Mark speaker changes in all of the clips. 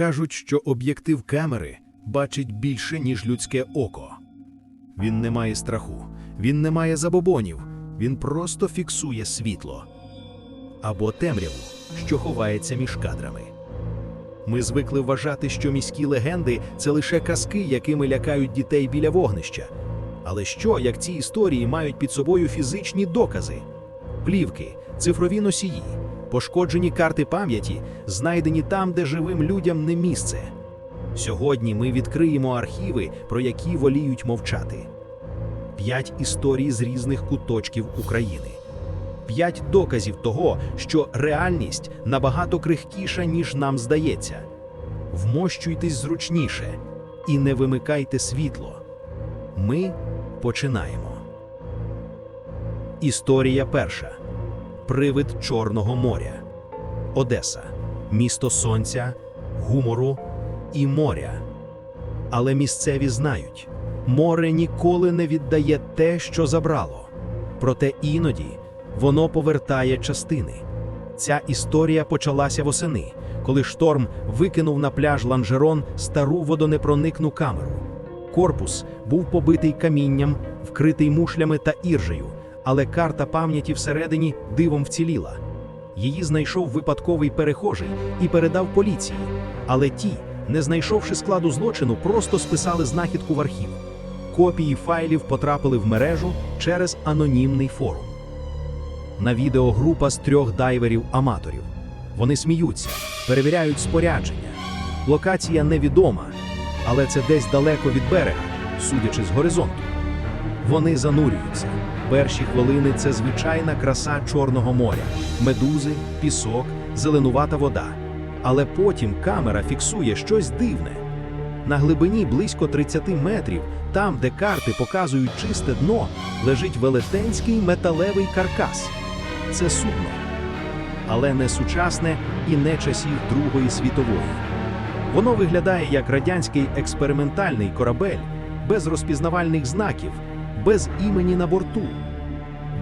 Speaker 1: Кажуть, що об'єктив камери бачить більше, ніж людське око. Він не має страху, він не має забобонів, він просто фіксує світло або темряву, що ховається між кадрами. Ми звикли вважати, що міські легенди це лише казки, якими лякають дітей біля вогнища. Але що, як ці історії мають під собою фізичні докази? Плівки, цифрові носії, пошкоджені карти пам'яті, знайдені там, де живим людям не місце. Сьогодні ми відкриємо архіви, про які воліють мовчати. П'ять історій з різних куточків України. П'ять доказів того, що реальність набагато крихкіша, ніж нам здається. Вмощуйтесь зручніше і не вимикайте світло. Ми починаємо. Історія перша. Привид Чорного моря. Одеса. Місто сонця, гумору і моря. Але місцеві знають, море ніколи не віддає те, що забрало. Проте іноді воно повертає частини. Ця історія почалася восени, коли шторм викинув на пляж Ланжерон стару водонепроникну камеру. Корпус був побитий камінням, вкритий мушлями та іржею, але карта пам'яті всередині дивом вціліла. Її знайшов випадковий перехожий і передав поліції. Але ті, не знайшовши складу злочину, просто списали знахідку в архів. Копії файлів потрапили в мережу через анонімний форум. На відео група з трьох дайверів-аматорів. Вони сміються, перевіряють спорядження. Локація невідома, але це десь далеко від берега, судячи з горизонту. Вони занурюються. Перші хвилини це звичайна краса Чорного моря: медузи, пісок, зеленувата вода. Але потім камера фіксує щось дивне. На глибині близько 30 метрів, там, де карти показують чисте дно, лежить велетенський металевий каркас. Це судно. Але не сучасне і не часів Другої світової. Воно виглядає як радянський експериментальний корабель, без розпізнавальних знаків, без імені на борту.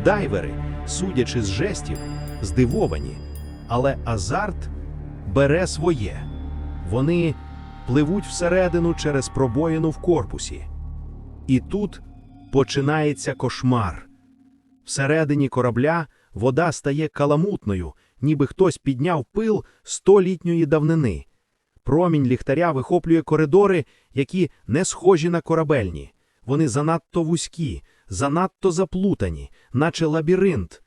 Speaker 1: Дайвери, судячи з жестів, здивовані, але азарт бере своє. Вони пливуть всередину через пробоїну в корпусі. І тут починається кошмар. Всередині корабля вода стає каламутною, ніби хтось підняв пил столітньої давнини. Промінь ліхтаря вихоплює коридори, які не схожі на корабельні. Вони занадто вузькі, занадто заплутані, наче лабіринт.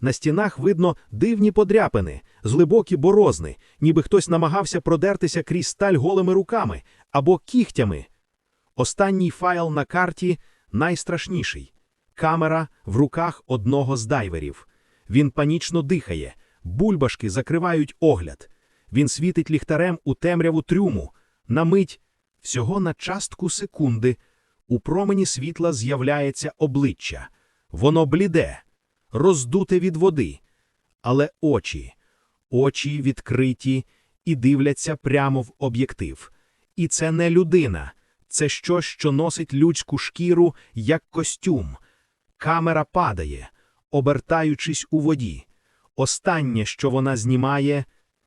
Speaker 1: На стінах видно дивні подряпини, глибокі борозни, ніби хтось намагався продертися крізь сталь голими руками або кігтями. Останній файл на карті найстрашніший. Камера в руках одного з дайверів. Він панічно дихає, бульбашки закривають огляд. Він світить ліхтарем у темряву трюму. На мить, всього на частку секунди, у промені світла з'являється обличчя. Воно бліде, роздуте від води. Але очі, очі відкриті і дивляться прямо в об'єктив. І це не людина, це щось, що носить людську шкіру як костюм. Камера падає, обертаючись у воді. Останнє, що вона знімає,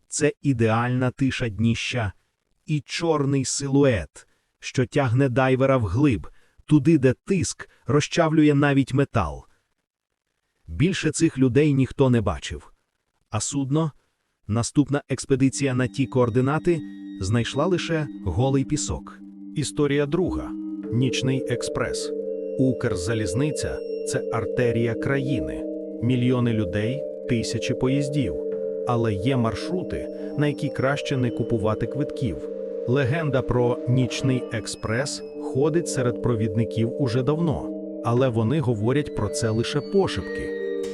Speaker 1: це ідеальна тиша дніща і чорний силует, що тягне дайвера вглиб, туди, де тиск розчавлює навіть метал. Більше цих людей ніхто не бачив. А судно, наступна експедиція на ті координати, знайшла лише голий пісок. Історія друга. Нічний експрес. Укрзалізниця це артерія країни. Мільйони людей, тисячі поїздів. Але є маршрути, на які краще не купувати квитків. Легенда про нічний експрес ходить серед провідників уже давно, але вони говорять про це лише пошепки.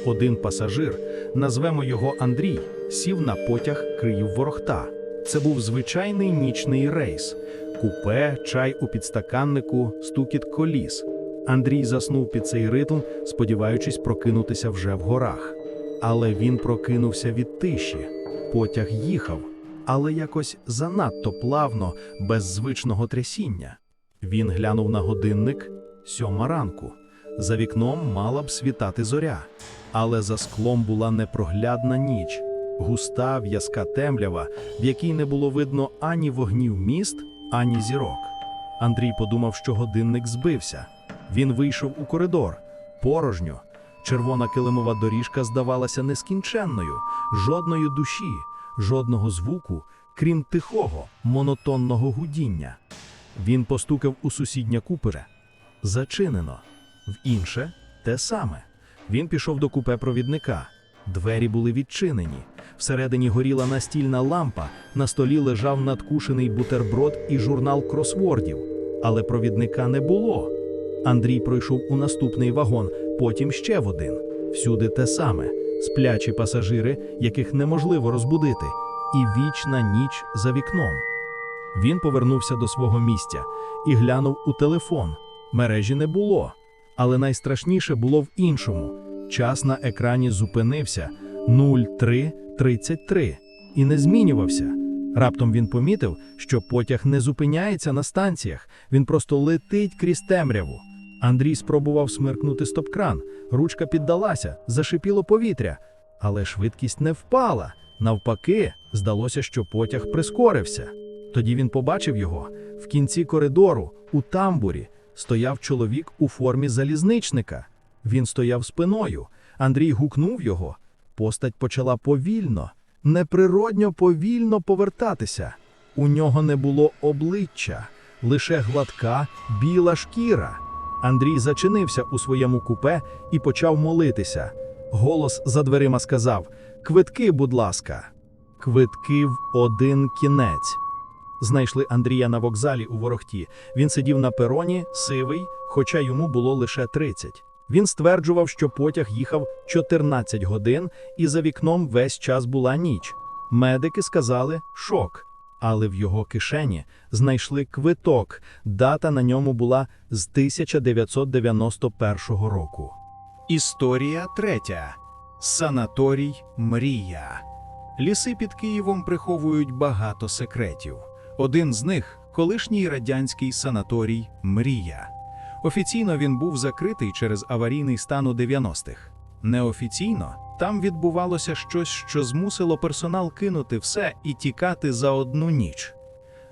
Speaker 1: Один пасажир, назвемо його Андрій, сів на потяг Київ-Ворохта. Це був звичайний нічний рейс. Купе, чай у підстаканнику, стукіт коліс. Андрій заснув під цей ритм, сподіваючись прокинутися вже в горах. Але він прокинувся від тиші. Потяг їхав, але якось занадто плавно, без звичного трясіння. Він глянув на годинник сьома ранку. За вікном мала б світати зоря, але за склом була непроглядна ніч. густа в'язка темрява, в якій не було видно ані вогнів міст, ані зірок. Андрій подумав, що годинник збився. Він вийшов у коридор. Порожньо. Червона килимова доріжка здавалася нескінченною, жодної душі, жодного звуку, крім тихого, монотонного гудіння. Він постукав у сусіднє купере. Зачинено. В інше те саме. Він пішов до купе провідника. Двері були відчинені. Всередині горіла настільна лампа, на столі лежав надкушений бутерброд і журнал кросвордів. Але провідника не було. Андрій пройшов у наступний вагон, потім ще в один. Всюди те саме: сплячі пасажири, яких неможливо розбудити, і вічна ніч за вікном. Він повернувся до свого місця і глянув у телефон. Мережі не було. Але найстрашніше було в іншому. Час на екрані зупинився 03.33 і не змінювався. Раптом він помітив, що потяг не зупиняється на станціях, він просто летить крізь темряву. Андрій спробував смиркнути стоп-кран, ручка піддалася, зашипіло повітря, але швидкість не впала. Навпаки, здалося, що потяг прискорився. Тоді він побачив його в кінці коридору, у тамбурі, стояв чоловік у формі залізничника. Він стояв спиною. Андрій гукнув його. Постать почала повільно, неприродньо повільно повертатися. У нього не було обличчя, лише гладка біла шкіра. Андрій зачинився у своєму купе і почав молитися. Голос за дверима сказав: Квитки, будь ласка, квитки в один кінець. Знайшли Андрія на вокзалі у Ворохті. Він сидів на пероні, сивий, хоча йому було лише 30. Він стверджував, що потяг їхав 14 годин, і за вікном весь час була ніч. Медики сказали шок, але в його кишені знайшли квиток. Дата на ньому була з 1991 року.
Speaker 2: Історія третя. Санаторій Мрія. Ліси під Києвом приховують багато секретів. Один з них колишній радянський санаторій Мрія. Офіційно він був закритий через аварійний стан у 90-х. Неофіційно там відбувалося щось, що змусило персонал кинути все і тікати за одну ніч.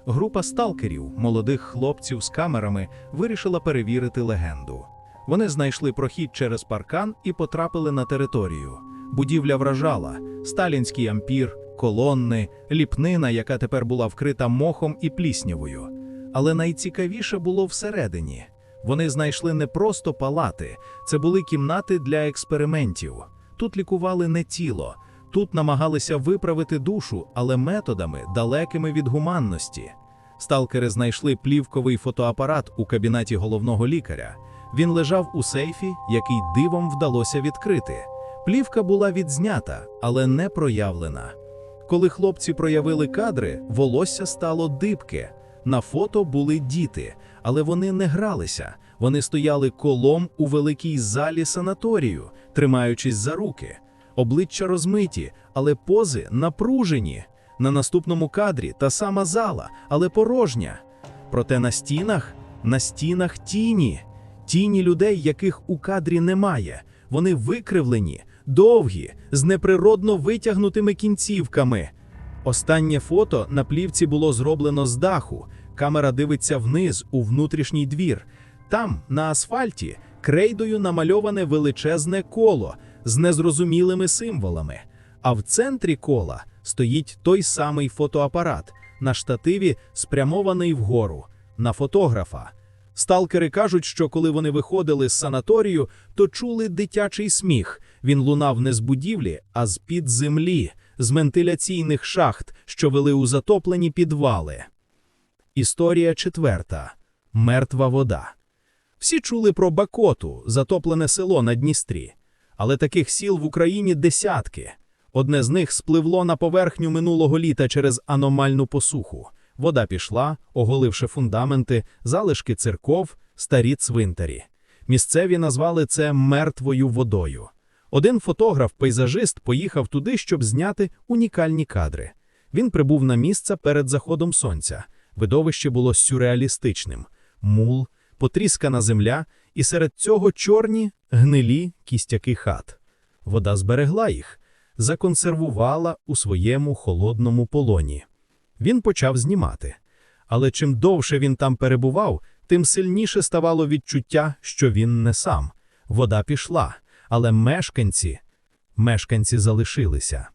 Speaker 2: Група сталкерів, молодих хлопців з камерами, вирішила перевірити легенду. Вони знайшли прохід через паркан і потрапили на територію. Будівля вражала: сталінський ампір, колонни, ліпнина, яка тепер була вкрита мохом і пліснявою. Але найцікавіше було всередині. Вони знайшли не просто палати, це були кімнати для експериментів. Тут лікували не тіло, тут намагалися виправити душу, але методами, далекими від гуманності. Сталкери знайшли плівковий фотоапарат у кабінеті головного лікаря. Він лежав у сейфі, який дивом вдалося відкрити. Плівка була відзнята, але не проявлена. Коли хлопці проявили кадри, волосся стало дибке. На фото були діти, але вони не гралися. Вони стояли колом у великій залі санаторію, тримаючись за руки. Обличчя розмиті, але пози напружені. На наступному кадрі та сама зала, але порожня. Проте на стінах, на стінах тіні, тіні людей, яких у кадрі немає. Вони викривлені, довгі, з неприродно витягнутими кінцівками. Останнє фото на плівці було зроблено з даху. Камера дивиться вниз у внутрішній двір. Там, на асфальті, крейдою намальоване величезне коло з незрозумілими символами. А в центрі кола стоїть той самий фотоапарат на штативі, спрямований вгору, на фотографа. Сталкери кажуть, що коли вони виходили з санаторію, то чули дитячий сміх. Він лунав не з будівлі, а з під землі, з вентиляційних шахт, що вели у затоплені підвали. Історія четверта. Мертва вода. Всі чули про Бакоту, затоплене село на Дністрі. Але таких сіл в Україні десятки. Одне з них спливло на поверхню минулого літа через аномальну посуху. Вода пішла, оголивши фундаменти, залишки церков, старі цвинтарі. Місцеві назвали це мертвою водою. Один фотограф-пейзажист поїхав туди, щоб зняти унікальні кадри. Він прибув на місце перед заходом сонця. Видовище було сюрреалістичним: мул, потріскана земля, і серед цього чорні гнилі кістяки хат. Вода зберегла їх.
Speaker 1: законсервувала у своєму холодному полоні. Він почав знімати. Але чим довше він там перебував, тим сильніше ставало відчуття, що він не сам. Вода пішла, але мешканці, мешканці залишилися.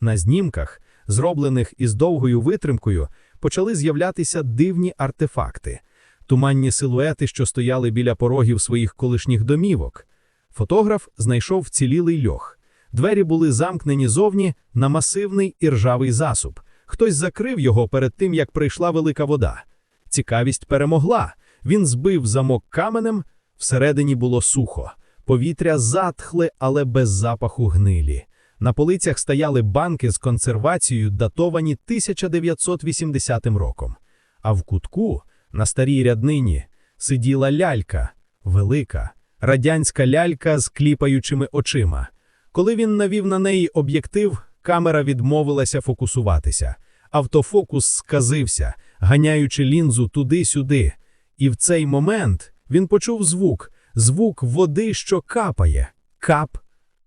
Speaker 1: На знімках, зроблених із довгою витримкою, почали з'являтися дивні артефакти, туманні силуети, що стояли біля порогів своїх колишніх домівок. Фотограф знайшов вцілілий льох. Двері були замкнені зовні на масивний іржавий засуб. Хтось закрив його перед тим, як прийшла велика вода. Цікавість перемогла. Він збив замок каменем, всередині було сухо. Повітря затхле, але без запаху гнилі. На полицях стояли банки з консервацією, датовані 1980 роком. А в кутку, на старій ряднині, сиділа лялька, велика, радянська лялька з кліпаючими очима. Коли він навів на неї об'єктив, камера відмовилася фокусуватися. Автофокус сказився, ганяючи лінзу туди-сюди. І в цей момент він почув звук, звук води, що капає. Кап,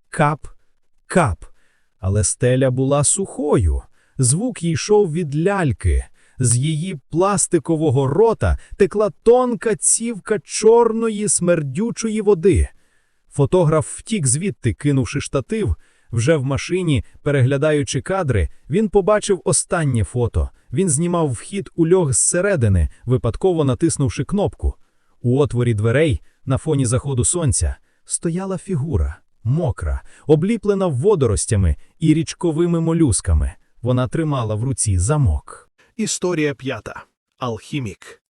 Speaker 1: кап, кап. Але стеля була сухою. Звук йшов від ляльки. З її пластикового рота текла тонка цівка чорної смердючої води. Фотограф втік звідти, кинувши штатив. Вже в машині, переглядаючи кадри, він побачив останнє фото. Він знімав вхід у льох зсередини, випадково натиснувши кнопку. У отворі дверей, на фоні заходу сонця, стояла фігура, мокра, обліплена водоростями і річковими молюсками. Вона тримала в руці замок.
Speaker 3: Історія п'ята. Алхімік.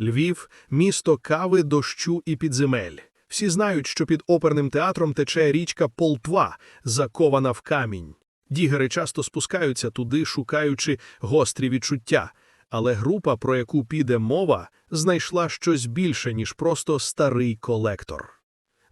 Speaker 3: Львів – місто кави, дощу і підземель. Всі знають, що під оперним театром тече річка Полтва, закована в камінь. Дігери часто спускаються туди, шукаючи гострі відчуття. Але група, про яку піде мова, знайшла щось більше, ніж просто старий колектор.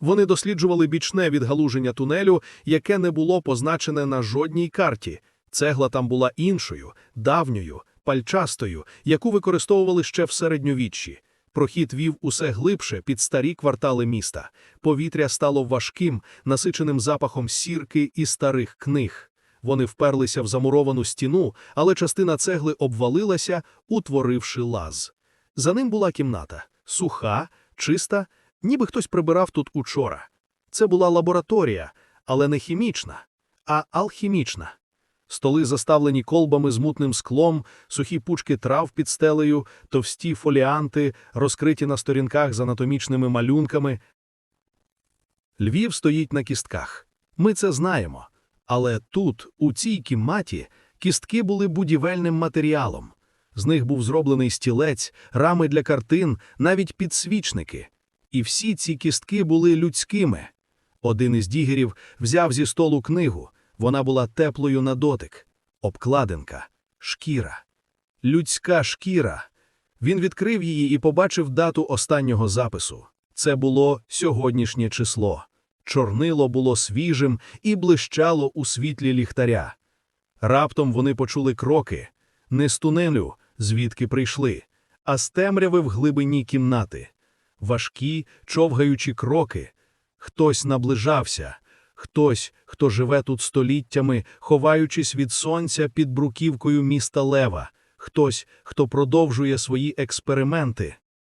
Speaker 3: Вони досліджували бічне відгалуження тунелю, яке не було позначене на жодній карті. Цегла там була іншою, давньою, пальчастою, яку використовували ще в середньовіччі. Прохід вів усе глибше під старі квартали міста. Повітря стало важким, насиченим запахом сірки і старих книг. Вони вперлися в замуровану стіну, але частина цегли обвалилася, утворивши лаз. За ним була кімната суха, чиста, ніби хтось прибирав тут учора. Це була лабораторія, але не хімічна, а алхімічна. Столи заставлені колбами з мутним склом, сухі пучки трав під стелею, товсті фоліанти, розкриті на сторінках з анатомічними малюнками. Львів стоїть на кістках. Ми це знаємо. Але тут, у цій кімнаті, кістки були будівельним матеріалом. З них був зроблений стілець, рами для картин, навіть підсвічники. І всі ці кістки були людськими. Один із дігерів взяв зі столу книгу. Вона була теплою на дотик. Обкладинка, шкіра. Людська шкіра. Він відкрив її і побачив дату останнього запису. Це було сьогоднішнє число. Чорнило було свіжим і блищало у світлі ліхтаря. Раптом вони почули кроки. Не з тунелю, звідки прийшли, а з темряви в глибині кімнати. Важкі, човгаючі кроки. Хтось наближався. Хтось, хто живе тут століттями, ховаючись від сонця під бруківкою міста Лева, хтось, хто продовжує свої експерименти.